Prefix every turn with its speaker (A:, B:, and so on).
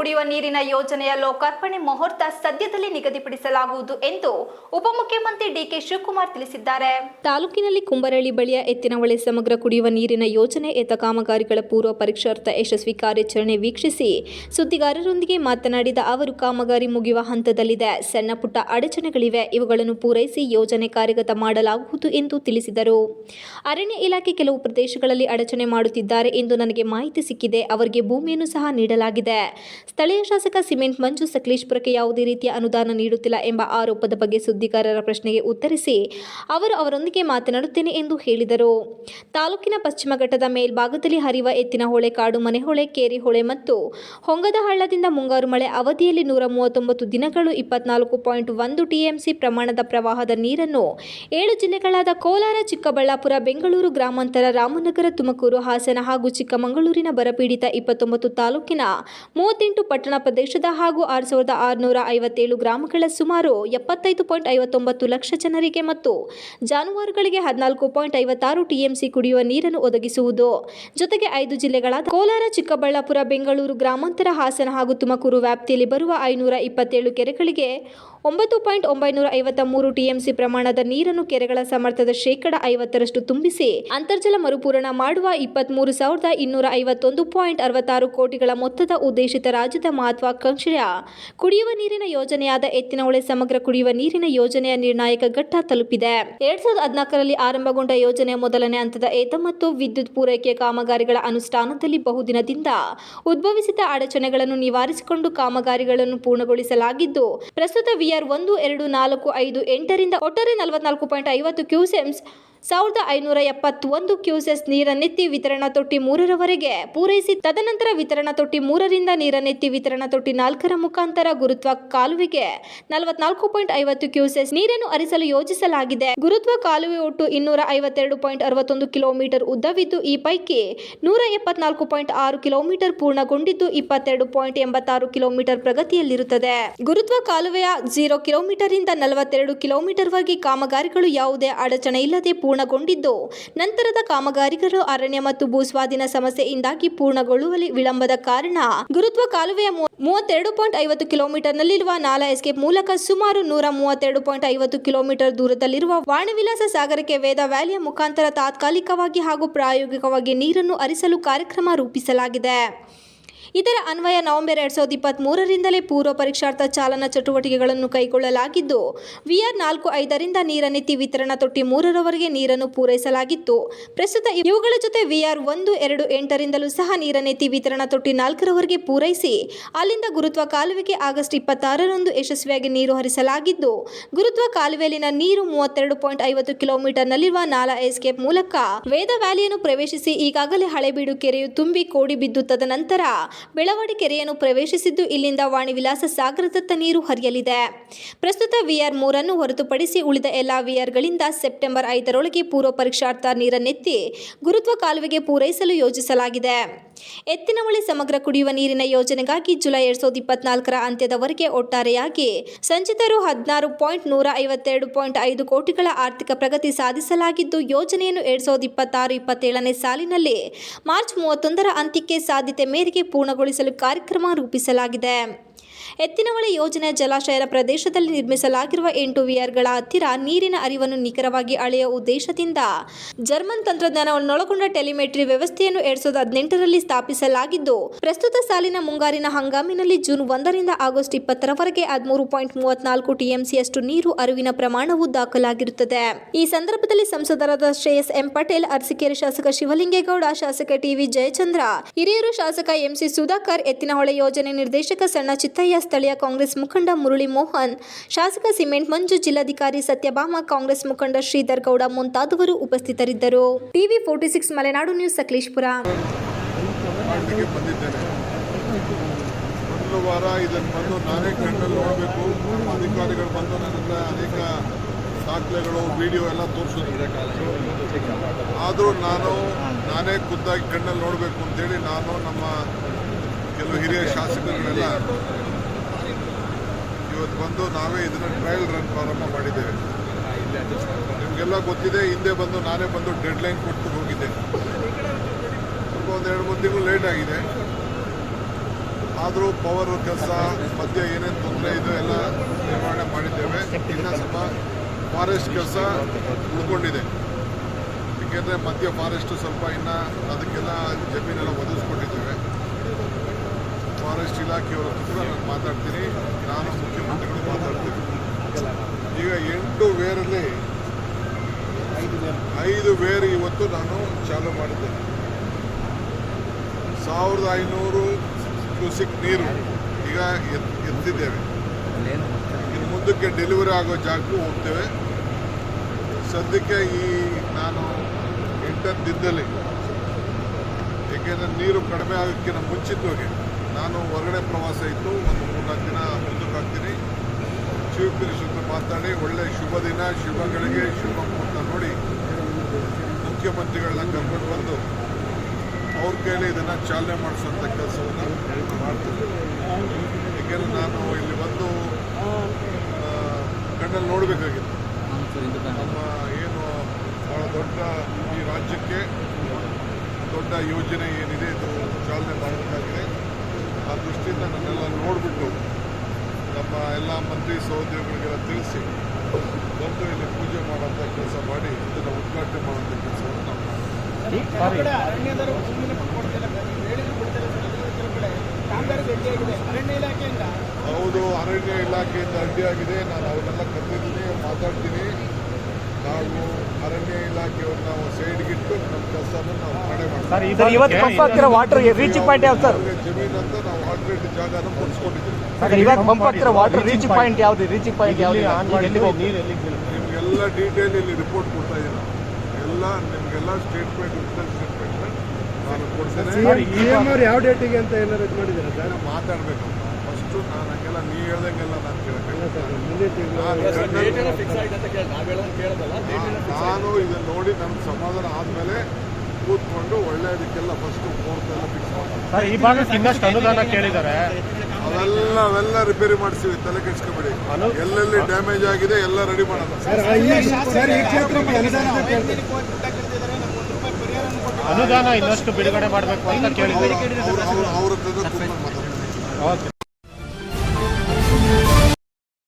A: ಕುಡಿಯುವ ನೀರಿನ ಯೋಜನೆಯ ಲೋಕಾರ್ಪಣೆ ಮುಹೂರ್ತ ಸದ್ಯದಲ್ಲಿ ನಿಗದಿಪಡಿಸಲಾಗುವುದು ಎಂದು ಉಪಮುಖ್ಯಮಂತ್ರಿ ಡಿಕೆ ಶಿವಕುಮಾರ್ ತಿಳಿಸಿದ್ದಾರೆ. ತಾಲೂಕಿನಲ್ಲಿ ಕುಂಬರಳ್ಳಿ ಬಳಿಯ ಎತ್ತಿನಹೊಳೆ ಸಮಗ್ರ ಕುಡಿಯುವ ನೀರಿನ ಯೋಜನೆ ಎತ್ತ ಕಾಮಗಾರಿಗಳ ಪೂರ್ವ ಪರೀಕ್ಷಾರ್ಥ ಯಶಸ್ವಿ ಕಾರ್ಯಾಚರಣೆ ವೀಕ್ಷಿಸಿ ಸುದ್ದಿಗಾರರೊಂದಿಗೆ ಮಾತನಾಡಿದ ಅವರು, ಕಾಮಗಾರಿ ಮುಗಿಯುವ ಹಂತದಲ್ಲಿದೆ. ಸಣ್ಣ ಪುಟ್ಟ ಅಡಚಣೆಗಳಿವೆ. ಇವುಗಳನ್ನು ಪೂರೈಸಿ ಯೋಜನೆ ಕಾರ್ಯಗತ ಮಾಡಲಾಗುವುದು ಎಂದು ತಿಳಿಸಿದರು. ಅರಣ್ಯ ಇಲಾಖೆ ಕೆಲವು ಪ್ರದೇಶಗಳಲ್ಲಿ ಅಡಚಣೆ ಮಾಡುತ್ತಿದ್ದಾರೆ ಎಂದು ನನಗೆ ಮಾಹಿತಿ ಸಿಕ್ಕಿದೆ. ಅವರಿಗೆ ಭೂಮಿಯನ್ನು ಸಹ ನೀಡಲಾಗಿದೆ. ಸ್ಥಳೀಯ ಶಾಸಕ ಸಿಮೆಂಟ್ ಮಂಜು ಸಕಲೇಶ್ಪುರಕ್ಕೆ ಯಾವುದೇ ರೀತಿಯ ಅನುದಾನ ನೀಡುತ್ತಿಲ್ಲ ಎಂಬ ಆರೋಪದ ಬಗ್ಗೆ ಸುದ್ದಿಗಾರರ ಪ್ರಶ್ನೆಗೆ ಉತ್ತರಿಸಿ ಅವರು ಅವರೊಂದಿಗೆ ಮಾತನಾಡುತ್ತೇನೆ ಎಂದು ಹೇಳಿದರು. ತಾಲೂಕಿನ ಪಶ್ಚಿಮ ಘಟ್ಟದ ಮೇಲ್ಭಾಗದಲ್ಲಿ ಹರಿಯುವ ಎತ್ತಿನ ಹೊಳೆ, ಕಾಡು ಮನೆಹೊಳೆ ಕೇರಿಹೊಳೆ ಮತ್ತು ಹೊಂಗದ ಹಳ್ಳದಿಂದ ಮುಂಗಾರು ಮಳೆ ಅವಧಿಯಲ್ಲಿ ನೂರ ಮೂವತ್ತೊಂಬತ್ತು ದಿನಗಳು ಇಪ್ಪತ್ನಾಲ್ಕು ಪಾಯಿಂಟ್ ಒಂದು ಟಿಎಂಸಿ ಪ್ರಮಾಣದ ಪ್ರವಾಹದ ನೀರನ್ನು ಏಳು ಜಿಲ್ಲೆಗಳಾದ ಕೋಲಾರ, ಚಿಕ್ಕಬಳ್ಳಾಪುರ, ಬೆಂಗಳೂರು, ಗ್ರಾಮಾಂತರ, ರಾಮನಗರ, ತುಮಕೂರು, ಹಾಸನ ಹಾಗೂ ಚಿಕ್ಕಮಗಳೂರಿನ ಬರಪೀಡಿತ ಇಪ್ಪತ್ತೊಂಬತ್ತು ತಾಲೂಕಿನ ಮೂವತ್ತೆಂಟು ಪಟ್ಟಣ ಪ್ರದೇಶದ ಹಾಗೂ ಆರು ಸಾವಿರದ ಆರುನೂರ ಐವತ್ತೇಳು ಗ್ರಾಮಗಳ ಸುಮಾರು ಎಪ್ಪತ್ತೈದು ಪಾಯಿಂಟ್ ಐವತ್ತೊಂಬತ್ತು ಲಕ್ಷ ಜನರಿಗೆ ಮತ್ತು ಜಾನುವಾರುಗಳಿಗೆ ಹದಿನಾಲ್ಕು ಪಾಯಿಂಟ್ ಐವತ್ತಾರು ಟಿಎಂಸಿ ಕುಡಿಯುವ ನೀರನ್ನು ಒದಗಿಸುವುದು. ಜೊತೆಗೆ ಐದು ಜಿಲ್ಲೆಗಳಾದ ಕೋಲಾರ, ಚಿಕ್ಕಬಳ್ಳಾಪುರ, ಬೆಂಗಳೂರು, ಗ್ರಾಮಾಂತರ, ಹಾಸನ ಹಾಗೂ ತುಮಕೂರು ವ್ಯಾಪ್ತಿಯಲ್ಲಿ ಬರುವ ಐನೂರ ಇಪ್ಪತ್ತೇಳು ಕೆರೆಗಳಿಗೆ ಒಂಬತ್ತು ಪಾಯಿಂಟ್ ಒಂಬೈನೂರ ಐವತ್ತ ಮೂರು ಟಿಎಂಸಿ ಪ್ರಮಾಣದ ನೀರನ್ನು ಕೆರೆಗಳ ಸಾಮರ್ಥ್ಯದ ಶೇಕಡ ಐವತ್ತರಷ್ಟು ತುಂಬಿಸಿ ಅಂತರ್ಜಲ ಮರುಪೂರಣ ಮಾಡುವ ಇಪ್ಪತ್ಮೂರು ಸಾವಿರದ ಇನ್ನೂರ ಐವತ್ತೊಂದು ಪಾಯಿಂಟ್ ಅರವತ್ತಾರು ಕೋಟಿಗಳ ಮೊತ್ತದ ಉದ್ದೇಶಿತ ರಾಜ್ಯದ ಮಹತ್ವಾಕಾಂಕ್ಷೆಯ ಕುಡಿಯುವ ನೀರಿನ ಯೋಜನೆಯಾದ ಎತ್ತಿನಹೊಳೆ ಸಮಗ್ರ ಕುಡಿಯುವ ನೀರಿನ ಯೋಜನೆಯ ನಿರ್ಣಾಯಕ ಘಟ್ಟ ತಲುಪಿದೆ. ಎರಡ್ ಸಾವಿರದ ಹದಿನಾಲ್ಕರಲ್ಲಿ ಆರಂಭಗೊಂಡ ಯೋಜನೆಯ ಮೊದಲನೇ ಹಂತದ ಏತ ಮತ್ತು ವಿದ್ಯುತ್ ಪೂರೈಕೆ ಕಾಮಗಾರಿಗಳ ಅನುಷ್ಠಾನದಲ್ಲಿ ಬಹುದಿನದಿಂದ ಉದ್ಭವಿಸಿದ ಅಡಚಣೆಗಳನ್ನು ನಿವಾರಿಸಿಕೊಂಡು ಕಾಮಗಾರಿಗಳನ್ನು ಪೂರ್ಣಗೊಳಿಸಲಾಗಿದ್ದು, ಪ್ರಸ್ತುತ ವಿಆರ್ ಒಂದು ಎರಡು ನಾಲ್ಕು ಐದು ಎಂಟರಿಂದ ಒಟ್ಟಾರೆ ನಲವತ್ನಾಲ್ಕು ಪಾಯಿಂಟ್ ಐವತ್ತು ಕ್ಯೂಸೆಮ್ಸ್ ಸಾವಿರದ ಐನೂರ ಎಪ್ಪತ್ತೊಂದು ಕ್ಯೂಸೆಸ್ ನೀರನ್ನೆತ್ತಿ ವಿತರಣಾ ತೊಟ್ಟಿ ಮೂರರವರೆಗೆ ಪೂರೈಸಿ ತದನಂತರ ವಿತರಣಾ ತೊಟ್ಟಿ ಮೂರರಿಂದ ನೀರನ್ನೆತ್ತಿ ವಿತರಣಾ ತೊಟ್ಟಿ ನಾಲ್ಕರ ಮುಖಾಂತರ ಗುರುತ್ವ ಕಾಲುವೆಗೆ ನಲವತ್ನಾಲ್ಕು ಪಾಯಿಂಟ್ ಐವತ್ತು ಕ್ಯೂಸೆಸ್ ನೀರನ್ನು ಹರಿಸಲು ಯೋಜಿಸಲಾಗಿದೆ. ಗುರುತ್ವ ಕಾಲುವೆ ಒಟ್ಟು ಇನ್ನೂರ ಐವತ್ತೆರಡು ಪಾಯಿಂಟ್ ಅರವತ್ತೊಂದು ಕಿಲೋಮೀಟರ್ ಉದ್ದವಿದ್ದು, ಈ ಪೈಕಿ ನೂರ ಎಪ್ಪತ್ನಾಲ್ಕು ಪಾಯಿಂಟ್ ಆರು ಕಿಲೋಮೀಟರ್ ಪೂರ್ಣಗೊಂಡಿದ್ದು, ಇಪ್ಪತ್ತೆರಡು ಪಾಯಿಂಟ್ ಎಂಬತ್ತಾರು ಕಿಲೋಮೀಟರ್ ಪ್ರಗತಿಯಲ್ಲಿರುತ್ತದೆ. ಗುರುತ್ವ ಕಾಲುವೆಯ ಜೀರೋ ಕಿಲೋಮೀಟರ್ ಇಂದ ನಲವತ್ತೆರಡು ಕಿಲೋಮೀಟರ್ ವರೆಗೆ ಕಾಮಗಾರಿಗಳು ಯಾವುದೇ ಅಡಚಣೆ ಇಲ್ಲದೆ ಪೂರ್ಣಗೊಂಡಿದ್ದು. ನಂತರದ ಕಾಮಗಾರಿಗಳು ಅರಣ್ಯ ಮತ್ತು ಭೂಸ್ವಾಧೀನ ಸಮಸ್ಯೆಯಿಂದಾಗಿ ಪೂರ್ಣಗೊಳ್ಳುವಲ್ಲಿ ವಿಳಂಬದ ಕಾರಣ. ಗುರುತ್ವ ಕಾಲುವೆಯ ಮೂವತ್ತೆರಡು ಪಾಯಿಂಟ್ ಐವತ್ತು ಕಿಲೋಮೀಟರ್ನಲ್ಲಿರುವ ನಾಲಾ ಎಸ್ಕೇಪ್ ಮೂಲಕ ಸುಮಾರು ನೂರ ಮೂವತ್ತೆರಡು ಪಾಯಿಂಟ್ ಐವತ್ತು ಕಿಲೋಮೀಟರ್ ದೂರದಲ್ಲಿರುವ ವಾಣವಿಲಾಸ ಸಾಗರಕ್ಕೆ ವೇದ ವ್ಯಾಲಿಯ ಮುಖಾಂತರ ತಾತ್ಕಾಲಿಕವಾಗಿ ಹಾಗೂ ಪ್ರಾಯೋಗಿಕವಾಗಿ ನೀರನ್ನು ಹರಿಸಲು ಕಾರ್ಯಕ್ರಮ ರೂಪಿಸಲಾಗಿದೆ. ಇದರ ಅನ್ವಯ ನವೆಂಬರ್ ಎರಡ್ ಸಾವಿರದ ಇಪ್ಪತ್ತ್ ಮೂರರಿಂದಲೇ ಪೂರ್ವ ಪರೀಕ್ಷಾರ್ಥ ಚಾಲನಾ ಚಟುವಟಿಕೆಗಳನ್ನು ಕೈಗೊಳ್ಳಲಾಗಿದ್ದು, ವಿಆರ್ ನಾಲ್ಕು ಐದರಿಂದ ನೀರನ್ನೆತ್ತಿ ವಿತರಣಾ ತೊಟ್ಟಿ ಮೂರರವರೆಗೆ ನೀರನ್ನು ಪೂರೈಸಲಾಗಿತ್ತು. ಪ್ರಸ್ತುತ ಇವುಗಳ ಜೊತೆ ವಿಆರ್ ಒಂದು, ಎರಡು, ಎಂಟರಿಂದಲೂ ಸಹ ನೀರನ್ನೆತ್ತಿ ವಿತರಣಾ ತೊಟ್ಟಿ ನಾಲ್ಕರವರೆಗೆ ಪೂರೈಸಿ, ಅಲ್ಲಿಂದ ಗುರುತ್ವ ಕಾಲುವೆಗೆ ಆಗಸ್ಟ್ ಇಪ್ಪತ್ತಾರರಂದು ಯಶಸ್ವಿಯಾಗಿ ನೀರು ಹರಿಸಲಾಗಿದ್ದು, ಗುರುತ್ವ ಕಾಲುವೆಯಲ್ಲಿನ ನೀರು ಮೂವತ್ತೆರಡು ಪಾಯಿಂಟ್ ಐವತ್ತು ಕಿಲೋಮೀಟರ್ನಲ್ಲಿರುವ ನಾಲಾ ಎಸ್ಕೇಪ್ ಮೂಲಕ ವೇದ ವ್ಯಾಲಿಯನ್ನು ಪ್ರವೇಶಿಸಿ ಈಗಾಗಲೇ ಹಳೆಬೀಡು ಕೆರೆಯು ತುಂಬಿ ಕೋಡಿ ಬಿದ್ದು ತದನಂತರ ಬೆಳವಡಿ ಕೆರೆಯನ್ನು ಪ್ರವೇಶಿಸಿದ್ದು ಇಲ್ಲಿಂದ ವಾಣಿವಿಲಾಸ ಸಾಗರದತ್ತ ನೀರು ಹರಿಯಲಿದೆ. ಪ್ರಸ್ತುತ ವಿಆರ್ ಮೂರನ್ನು ಹೊರತುಪಡಿಸಿ ಉಳಿದ ಎಲ್ಲ ವಿಆರ್ಗಳಿಂದ ಸೆಪ್ಟೆಂಬರ್ ಐದರೊಳಗೆ ಪೂರ್ವ ಪರೀಕ್ಷಾರ್ಥ ನೀರನ್ನೆತ್ತಿ ಗುರುತ್ವ ಕಾಲುವೆಗೆ ಪೂರೈಸಲು ಯೋಜಿಸಲಾಗಿದೆ. ಎತ್ತಿನಹೊಳೆ ಸಮಗ್ರ ಕುಡಿಯುವ ನೀರಿನ ಯೋಜನೆಗಾಗಿ ಜುಲೈ ಎರಡ್ ಸಾವಿರದ ಇಪ್ಪತ್ನಾಲ್ಕರ ಅಂತ್ಯದವರೆಗೆ ಒಟ್ಟಾರೆಯಾಗಿ ಸಂಚಿತರು ಹದಿನಾರು ಪಾಯಿಂಟ್ ನೂರ ಐವತ್ತೆರಡು ಪಾಯಿಂಟ್ ಐದು ಕೋಟಿಗಳ ಆರ್ಥಿಕ ಪ್ರಗತಿ ಸಾಧಿಸಲಾಗಿದ್ದು, ಯೋಜನೆಯನ್ನು ಎರಡ್ ಸಾವಿರದ ಇಪ್ಪತ್ತಾರು ಇಪ್ಪತ್ತೇಳನೇ ಸಾಲಿನಲ್ಲಿ ಮಾರ್ಚ್ ಮೂವತ್ತೊಂದರ ಅಂತ್ಯಕ್ಕೆ ಸಾಧ್ಯತೆ ಮೇರೆಗೆ ಪೂರ್ಣಗೊಳಿಸಲು ಕಾರ್ಯಕ್ರಮ ರೂಪಿಸಲಾಗಿದೆ. ಎತ್ತಿನಹೊಳೆ ಯೋಜನೆ ಜಲಾಶಯದ ಪ್ರದೇಶದಲ್ಲಿ ನಿರ್ಮಿಸಲಾಗಿರುವ ಎಂಟು ವಿಆರ್ಗಳ ಹತ್ತಿರ ನೀರಿನ ಅರಿವನ್ನು ನಿಖರವಾಗಿ ಅಳೆಯುವ ಉದ್ದೇಶದಿಂದ ಜರ್ಮನ್ ತಂತ್ರಜ್ಞಾನವನ್ನೊಳಗೊಂಡ ಟೆಲಿಮೆಟ್ರಿ ವ್ಯವಸ್ಥೆಯನ್ನು ಎರಡ್ ಸಾವಿರದ ಹದಿನೆಂಟರಲ್ಲಿ ಸ್ಥಾಪಿಸಲಾಗಿದ್ದು, ಪ್ರಸ್ತುತ ಸಾಲಿನ ಮುಂಗಾರಿನ ಹಂಗಾಮಿನಲ್ಲಿ ಜೂನ್ ಒಂದರಿಂದ ಆಗಸ್ಟ್ ಇಪ್ಪತ್ತರವರೆಗೆ ಹದಿಮೂರು ಪಾಯಿಂಟ್ ಮೂವತ್ನಾಲ್ಕು ಟಿಎಂಸಿಯಷ್ಟು ನೀರು ಅರಿವಿನ ಪ್ರಮಾಣವು ದಾಖಲಾಗಿರುತ್ತದೆ. ಈ ಸಂದರ್ಭದಲ್ಲಿ ಸಂಸದರಾದ ಶ್ರೇಯಸ್ ಎಂ ಪಟೇಲ್, ಅರಸಿಕೇರಿ ಶಾಸಕ ಶಿವಲಿಂಗೇಗೌಡ, ಶಾಸಕ ಟಿವಿ ಜಯಚಂದ್ರ, ಹಿರಿಯೂರು ಶಾಸಕ ಎಂಸಿ ಸುಧಾಕರ್, ಎತ್ತಿನಹೊಳೆ ಯೋಜನೆ ನಿರ್ದೇಶಕ ಸಣ್ಣ ಚಿತ್ತಯ್ಯ ಸ್ಥಳೀಯ ಕಾಂಗ್ರೆಸ್ ಮುಖಂಡ ಮುರಳಿ ಮೋಹನ್, ಶಾಸಕ ಸಿಮೆಂಟ್ ಮಂಜು ಜಿಲ್ಲಾಧಿಕಾರಿ ಸತ್ಯಭಾಮ, ಕಾಂಗ್ರೆಸ್ ಮುಖಂಡ ಶ್ರೀಧರ್ ಗೌಡ ಮುಂತಾದವರು ಉಪಸ್ಥಿತರಿದ್ದರು. TV forty six Malenadu news Sakleshpur.
B: ಮೊದಲು ವಾರ ಇದನ್ನು ಬಂದು ನಾನೇ ಕಣ್ಣಲ್ಲಿ ನೋಡಬೇಕು. ಅಧಿಕಾರಿಗಳು ಬಂದು ನನ್ನ ಅನೇಕ ದಾಖಲೆಗಳು, ವಿಡಿಯೋ ಎಲ್ಲ ತೋರಿಸಿದ್ರು. ಆದರೂ ನಾನು, ನಾನೇ ಖುದ್ದಾಗಿ ಕಣ್ಣಲ್ಲಿ ನೋಡಬೇಕು ಅಂತೇಳಿ ನಾನು ನಮ್ಮ ಕೆಲವು ಹಿರಿಯ ಶಾಸಕರುಗಳೆಲ್ಲ ಇವತ್ತು ಬಂದು ನಾವೇ ಇದನ್ನು ಟ್ರಯಲ್ ರನ್ ಪ್ರಾರಂಭ ಮಾಡಿದ್ದೇವೆ. ನಿಮಗೆಲ್ಲ ಗೊತ್ತಿದೆ ಹಿಂದೆ ಬಂದು ನಾನೇ ಬಂದು ಡೆಡ್ ಲೈನ್ ಕೊಟ್ಟು ಹೋಗಿದ್ದೆ. ಸ್ವಲ್ಪ ಒಂದು ಎರಡು ಮೂರು ತಿಂಗಳು ಲೇಟ್ ಆಗಿದೆ. ಆದರೂ ಪವರ್ ಕೆಲಸ ಮಧ್ಯ ಏನೇನು ತೊಂದರೆ ಇದೆ ಎಲ್ಲ ನಿರ್ವಹಣೆ ಮಾಡಿದ್ದೇವೆ. ಇನ್ನು ಸ್ವಲ್ಪ ಫಾರೆಸ್ಟ್ ಕೆಲಸ ಉಳ್ಕೊಂಡಿದೆ. ಏಕೆಂದರೆ ಮಧ್ಯ ಫಾರೆಸ್ಟ್ ಸ್ವಲ್ಪ ಇನ್ನು ಅದಕ್ಕೆಲ್ಲ ಜಮೀನೆಲ್ಲ ಒದಗಿಸ್ಕೊಂಡಿದ್ದೇವೆ. ಫಾರೆಸ್ಟ್ ಇಲಾಖೆಯವರ ಕೂಡ ನಾನು ಮಾತಾಡ್ತೀನಿ. ನಾನು ಮುಖ್ಯಮಂತ್ರಿಗಳು ಮಾತಾಡ್ತೀನಿ. ಈಗ ಎಂಟು ವೇರಲ್ಲಿ ಐದು ವೇರ್ ಇವತ್ತು ನಾನು ಚಾಲು ಮಾಡಿದ್ದೇನೆ. ಸಾವಿರದ ಐನೂರು ಕ್ಯೂಸಿಕ್ ನೀರು ಈಗ ಎತ್- ಎತ್ತಿದ್ದೇವೆ. ಇನ್ನು ಮುಂದಕ್ಕೆ ಡೆಲಿವರಿ ಆಗೋ ಜಾಗಕ್ಕೂ ಹೋಗ್ತೇವೆ. ಸದ್ಯಕ್ಕೆ ಈ ನಾನು ಎಂಟನ್ ದಿನದಲ್ಲಿ ಏಕೆಂದರೆ ನೀರು ಕಡಿಮೆ ಆಗೋಕ್ಕಿಂತ ಮುಂಚಿತವಾಗಿ ನಾನು ಹೊರಗಡೆ ಪ್ರವಾಸ ಇತ್ತು, ಒಂದು ಮೂರ್ನಾಲ್ಕು ದಿನ ಮುಂದಕ್ಕೆ ಹಾಕ್ತೀನಿ. ಚೀಫ್ ಮಿನಿಸ್ಟರ್ ಹತ್ರ ಮಾತಾಡಿ, ಒಳ್ಳೆ ಶುಭ ದಿನ, ಶುಭಗಳಿಗೆ ಶುಭ ಮುಹೂರ್ತ ನೋಡಿ ಮುಖ್ಯಮಂತ್ರಿಗಳನ್ನ ಕರ್ಕೊಂಡು ಬಂದು ಅವ್ರ ಕೈಲಿ ಇದನ್ನು ಚಾಲನೆ ಮಾಡಿಸುವಂಥ ಕೆಲಸವನ್ನು ಮಾಡ್ತೀನಿ ಏಕೆಂದರೆ ನಾನು ಇಲ್ಲಿ ಬಂದು ಕಣ್ಣಲ್ಲಿ ನೋಡಬೇಕಾಗಿತ್ತು. ನಮ್ಮ ಏನು ಭಾಳ ದೊಡ್ಡ ಈ ರಾಜ್ಯಕ್ಕೆ ದೊಡ್ಡ ಯೋಜನೆ ಏನಿದೆ, ಇದು ಚಾಲನೆ ಮಾಡಬೇಕಾಗಿದೆ. ಆ ದೃಷ್ಟಿಯಿಂದ ನನ್ನೆಲ್ಲ ನೋಡಿಬಿಟ್ಟು ನಮ್ಮ ಎಲ್ಲ ಮಂತ್ರಿ ಸಹೋದ್ಯೋಗಿಗಳಿಗೆಲ್ಲ ತಿಳಿಸಿ ಬಂದು ಇಲ್ಲಿ ಪೂಜೆ ಮಾಡುವಂಥ ಕೆಲಸ ಮಾಡಿ ಇದನ್ನು ಉದ್ಘಾಟನೆ ಮಾಡುವಂಥ ಕೆಲಸವನ್ನು ನಾವು ಹೌದು ಅರಣ್ಯ ಇಲಾಖೆಯಿಂದ ಅಡ್ಡಿಯಾಗಿದೆ ನಾನು ಅವರೆಲ್ಲ ಕರೆದಿದ್ದೀನಿ ಮಾತಾಡ್ತೀನಿ. ನಾವು ಅರಣ್ಯ ಇಲಾಖೆಯವ್ರನ್ನ ನಾವು ಸೈಡ್ಗಿಟ್ಟು ನಮ್ಮ ಕೆಲಸವನ್ನು ನಾವು ಕಡೆ ಮಾಡ್ತೀವಿ.
C: ಸರ್ ಇವತ್ತು ಪಂಪ್ ಆಗ್ತಿರೋ ವಾಟರ್ ರೀಚಿಂಗ್ ಪಾಯಿಂಟ್ ಯಾವ್ದು ಸರ್?
B: ಜಮೀನು ಅಂತ ನಾವು ಜಾಗನ
C: ಇವಾಗ ವಾಟರ್ ರೀಚಿಂಗ್ ಪಾಯಿಂಟ್ ಯಾವುದು? ರೀಚಿಂಗ್ ಪಾಯಿಂಟ್ ಯಾವ್ದು?
B: ನಿಮಗೆಲ್ಲ ಡೀಟೇಲ್ ಇಲ್ಲಿ ರಿಪೋರ್ಟ್ ಕೊಡ್ತಾ ಇದ್ದೀನಿ. ಎಲ್ಲ ನಿಮಗೆಲ್ಲ ಸ್ಟೇಟ್ಮೆಂಟ್ ಉತ್ತರ ಸ್ಟೇಟ್ಮೆಂಟ್ ನಾನು ಕೊಡ್ತೇನೆ.
D: ಯಾವ ಡೇಟಿಗೆ ಅಂತ ಏನಾರು ಇದು ಮಾಡಿದ್ದೀರಾ ಸರ್
B: ಮಾತಾಡಬೇಕು. ಫಸ್ಟು ನಾನು ಹಂಗೆಲ್ಲ ನೀ ಹೇಳ್ದಂಗೆಲ್ಲ ನಾನು
D: ತಿಂಗಳು
B: ನಾನು ಇದನ್ನು ನೋಡಿ ನಮ್ಗೆ ಸಮಾಧಾನ ಆದಮೇಲೆ ಕೂತ್ಕೊಂಡು ಒಳ್ಳೆಯದಕ್ಕೆಲ್ಲ ಫಸ್ಟ್ ಎಲ್ಲ ಫಿಕ್ಸ್ ಮಾಡಿ
E: ಸರ್ ಈ ಭಾಗಕ್ಕೆ ಇನ್ನಷ್ಟು ಅನುದಾನ ಕೇಳಿದ್ದಾರೆ.
B: ಅವೆಲ್ಲ ಅವೆಲ್ಲ ರಿಪೇರಿ ಮಾಡಿಸ್ತೀವಿ ತಲೆ ಕೆಡಿಸ್ಕೊಬೇಡಿ. ಎಲ್ಲೆಲ್ಲಿ ಡ್ಯಾಮೇಜ್ ಆಗಿದೆ ಎಲ್ಲ ರೆಡಿ ಮಾಡೋಣ.
D: ಸರ್ ಈ ಈ ಕ್ಷೇತ್ರಕ್ಕೆ ಅನುದಾನ
E: ಇನ್ನಷ್ಟು ಬಿಡುಗಡೆ ಮಾಡಬೇಕು ಅಂತ ಕೇಳಿದ್ದಾರೆ
B: ಅವ್ರ ಹತ್ರ